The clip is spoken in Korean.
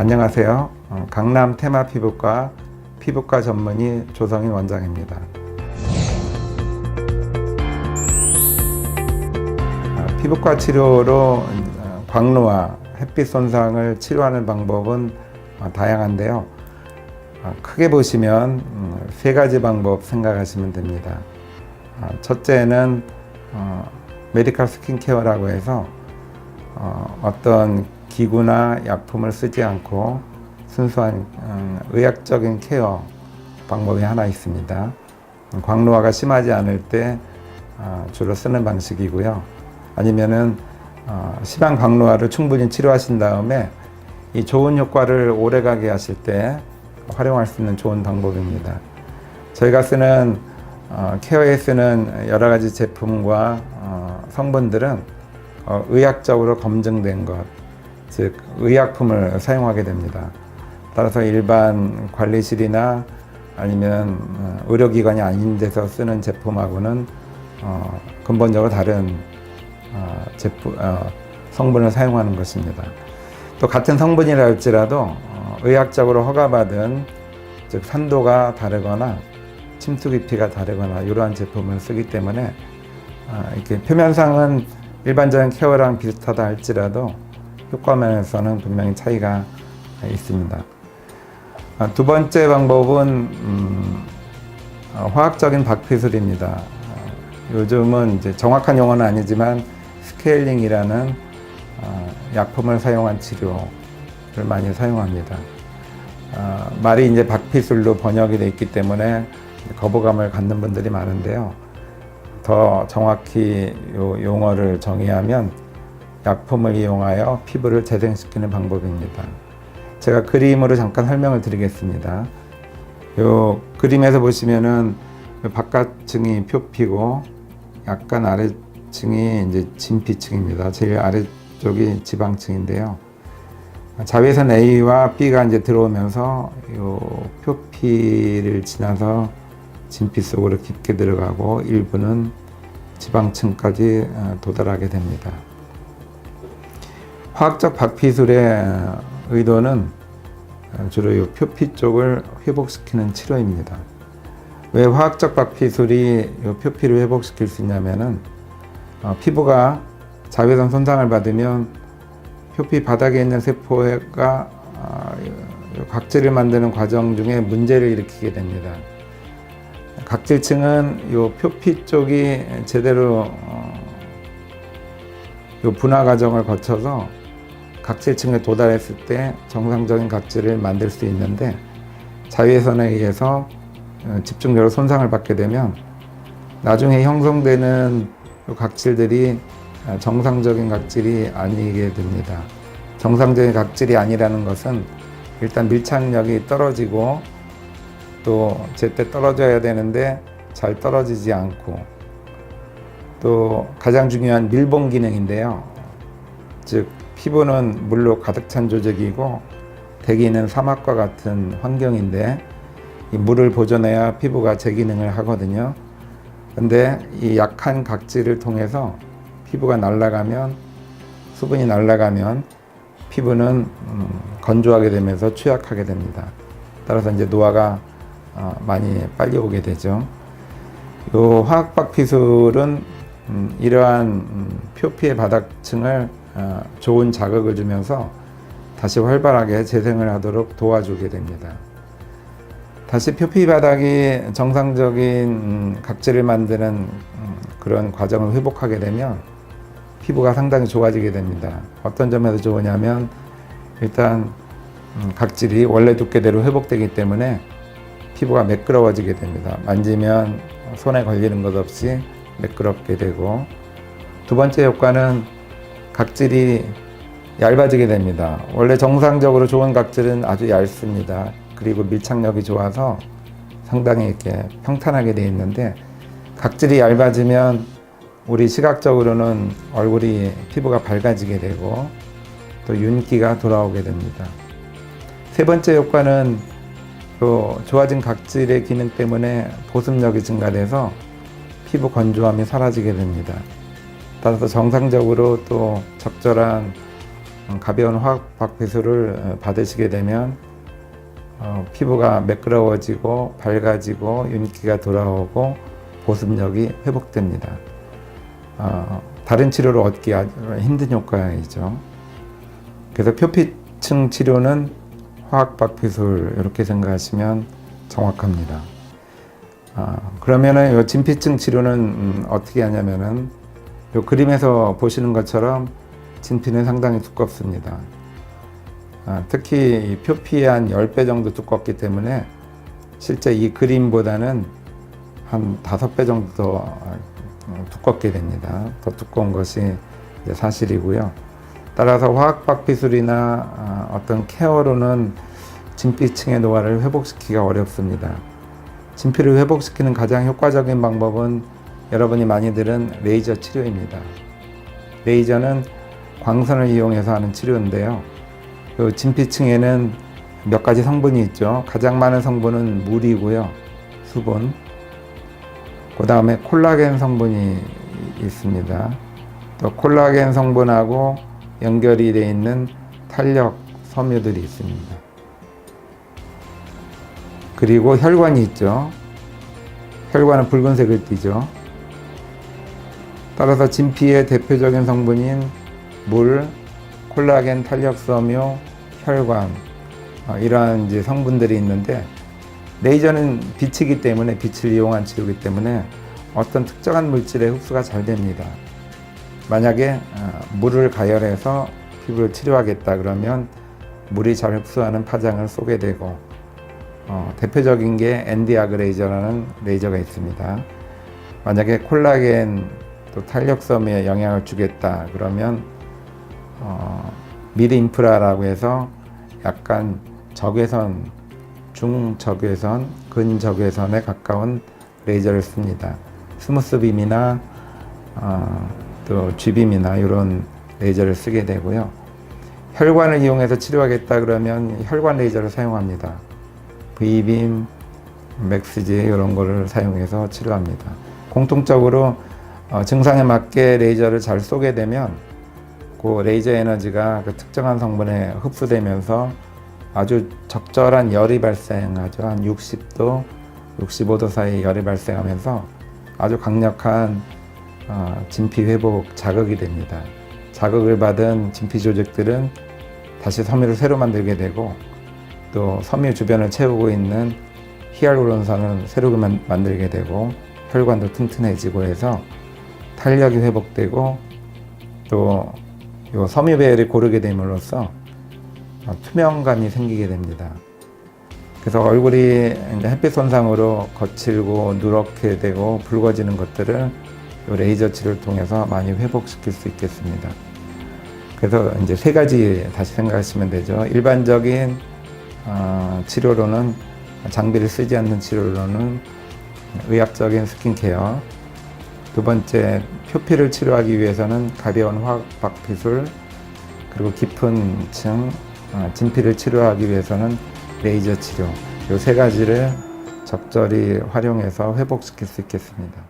안녕하세요. 어, 강남 테마 피부과 피부과 전문의 조성인 원장입니다. 아, 피부과 치료로 어, 광노화, 햇빛 손상을 치료하는 방법은 어, 다양한데요. 어, 크게 보시면 음, 세 가지 방법 생각하시면 됩니다. 아, 첫째는 어, 메디컬 스킨케어라고 해서 어, 어떤 기구나 약품을 쓰지 않고 순수한 음, 의학적인 케어 방법이 하나 있습니다. 음, 광노화가 심하지 않을 때 어, 주로 쓰는 방식이고요. 아니면은 어, 심한 광노화를 충분히 치료하신 다음에 이 좋은 효과를 오래가게 하실 때 활용할 수 있는 좋은 방법입니다. 저희가 쓰는 어, 케어에 쓰는 여러 가지 제품과 어, 성분들은 어, 의학적으로 검증된 것, 즉 의약품을 사용하게 됩니다. 따라서 일반 관리실이나 아니면 어, 의료기관이 아닌 데서 쓰는 제품하고는 어, 근본적으로 다른 어, 제품 어, 성분을 사용하는 것입니다. 또 같은 성분이라 할지라도 어, 의학적으로 허가받은 즉 산도가 다르거나 침투 깊이가 다르거나 이러한 제품을 쓰기 때문에 아, 이렇게 표면상은 일반적인 케어랑 비슷하다 할지라도 효과 면에서는 분명히 차이가 있습니다. 아, 두 번째 방법은 음, 어, 화학적인 박피술입니다. 어, 요즘은 이제 정확한 용어는 아니지만 스케일링이라는 어, 약품을 사용한 치료를 많이 사용합니다. 아, 말이 이제 박피술로 번역이 돼 있기 때문에 거부감을 갖는 분들이 많은데요. 더 정확히 요 용어를 정의하면 약품을 이용하여 피부를 재생시키는 방법입니다. 제가 그림으로 잠깐 설명을 드리겠습니다. 요 그림에서 보시면은 요 바깥층이 표피고 약간 아래층이 이제 진피층입니다. 제일 아래쪽이 지방층인데요. 자외선 A와 B가 이제 들어오면서 요 표피를 지나서 진피 속으로 깊게 들어가고 일부는 지방층까지 어, 도달하게 됩니다. 화학적 박피술의 의도는 어, 주로 이 표피 쪽을 회복시키는 치료입니다. 왜 화학적 박피술이 이 표피를 회복시킬 수 있냐면은 어, 피부가 자외선 손상을 받으면 표피 바닥에 있는 세포가 아, 이 각질을 만드는 과정 중에 문제를 일으키게 됩니다. 각질층은 이 표피 쪽이 제대로 어, 요 분화 과정을 거쳐서 각질층에 도달했을 때 정상적인 각질을 만들 수 있는데 자외선에 의해서 어, 집중적으로 손상을 받게 되면 나중에 형성되는 요 각질들이 어, 정상적인 각질이 아니게 됩니다. 정상적인 각질이 아니라는 것은 일단 밀착력이 떨어지고 또 제때 떨어져야 되는데 잘 떨어지지 않고 또 가장 중요한 밀봉 기능인데요. 즉 피부는 물로 가득 찬 조직이고 대기는 사막과 같은 환경인데 이 물을 보존해야 피부가 제 기능을 하거든요. 근데 이 약한 각질을 통해서 피부가 날아가면 수분이 날아가면 피부는 음, 건조하게 되면서 취약하게 됩니다. 따라서 이제 노화가 어, 많이 빨리 오게 되죠. 요 화학박피술은 음, 이러한 음, 표피의 바닥층을 어, 좋은 자극을 주면서 다시 활발하게 재생을 하도록 도와주게 됩니다. 다시 표피 바닥이 정상적인 음, 각질을 만드는 음, 그런 과정을 회복하게 되면 피부가 상당히 좋아지게 됩니다. 어떤 점에서 좋으냐면 일단 음, 각질이 원래 두께대로 회복되기 때문에 피부가 매끄러워지게 됩니다. 만지면 손에 걸리는 것 없이 매끄럽게 되고 두 번째 효과는 각질이 얇아지게 됩니다. 원래 정상적으로 좋은 각질은 아주 얇습니다. 그리고 밀착력이 좋아서 상당히 이렇게 평탄하게 되어 있는데 각질이 얇아지면 우리 시각적으로는 얼굴이 피부가 밝아지게 되고 또 윤기가 돌아오게 됩니다. 세 번째 효과는 그 좋아진 각질의 기능 때문에 보습력이 증가돼서 피부 건조함이 사라지게 됩니다. 따라서 정상적으로 또 적절한 가벼운 화학 박피수를 어, 받으시게 되면 어, 피부가 매끄러워지고 밝아지고 윤기가 돌아오고 보습력이 회복됩니다. 어, 다른 치료를 얻기 아주 힘든 효과이죠. 그래서 표피층 치료는 화학 박피술 이렇게 생각하시면 정확합니다. 아, 그러면은 요 진피층 치료는 음, 어떻게 하냐면은 요 그림에서 보시는 것처럼 진피는 상당히 두껍습니다. 아, 특히 이 표피의 한 10배 정도 두껍기 때문에 실제 이 그림보다는 한 5배 정도 더 어, 두껍게 됩니다. 더 두꺼운 것이 사실이고요. 따라서 화학박피술이나 아, 어떤 케어로는 진피층의 노화를 회복시키기가 어렵습니다. 진피를 회복시키는 가장 효과적인 방법은 여러분이 많이 들은 레이저 치료입니다. 레이저는 광선을 이용해서 하는 치료인데요. 그 진피층에는 몇 가지 성분이 있죠. 가장 많은 성분은 물이고요. 수분. 그 다음에 콜라겐 성분이 있습니다. 또 콜라겐 성분하고 연결이 되어 있는 탄력 섬유들이 있습니다. 그리고 혈관이 있죠. 혈관은 붉은색을 띠죠. 따라서 진피의 대표적인 성분인 물, 콜라겐, 탄력섬유, 혈관 어, 이러한 이제 성분들이 있는데 레이저는 빛이기 때문에 빛을 이용한 치료이기 때문에 어떤 특정한 물질의 흡수가 잘 됩니다. 만약에 어, 물을 가열해서 피부를 치료하겠다 그러면 물이 잘 흡수하는 파장을 쏘게 되고 어, 대표적인 게 엔디아그 레이저라는 레이저가 있습니다. 만약에 콜라겐 또 탄력섬유에 영향을 주겠다 그러면 어, 미드 인프라라고 해서 약간 적외선, 중적외선, 근적외선에 가까운 레이저를 씁니다. 스무스 빔이나 어, 또 G빔이나 이런 레이저를 쓰게 되고요. 혈관을 이용해서 치료하겠다 그러면 혈관 레이저를 사용합니다. V빔, 맥스지 이런 거를 사용해서 치료합니다. 공통적으로 어, 증상에 맞게 레이저를 잘 쏘게 되면 그 레이저 에너지가 그 특정한 성분에 흡수되면서 아주 적절한 열이 발생하죠. 한 60도, 65도 사이 열이 발생하면서 아주 강력한 어, 진피 회복 자극이 됩니다. 자극을 받은 진피 조직들은 다시 섬유를 새로 만들게 되고 또 섬유 주변을 채우고 있는 히알루론산을 새로 만- 만들게 되고 혈관도 튼튼해지고 해서 탄력이 회복되고 또요 섬유 배열이 고르게 됨으로써 어, 투명감이 생기게 됩니다. 그래서 얼굴이 햇빛 손상으로 거칠고 누렇게 되고 붉어지는 것들을 요 레이저 치료를 통해서 많이 회복시킬 수 있겠습니다. 그래서 이제 세 가지 다시 생각하시면 되죠. 일반적인 어, 치료로는 장비를 쓰지 않는 치료로는 의학적인 스킨케어. 두 번째 표피를 치료하기 위해서는 가벼운 화학 박피술 그리고 깊은 층 어, 진피를 치료하기 위해서는 레이저 치료. 이세 가지를 적절히 활용해서 회복시킬 수 있겠습니다.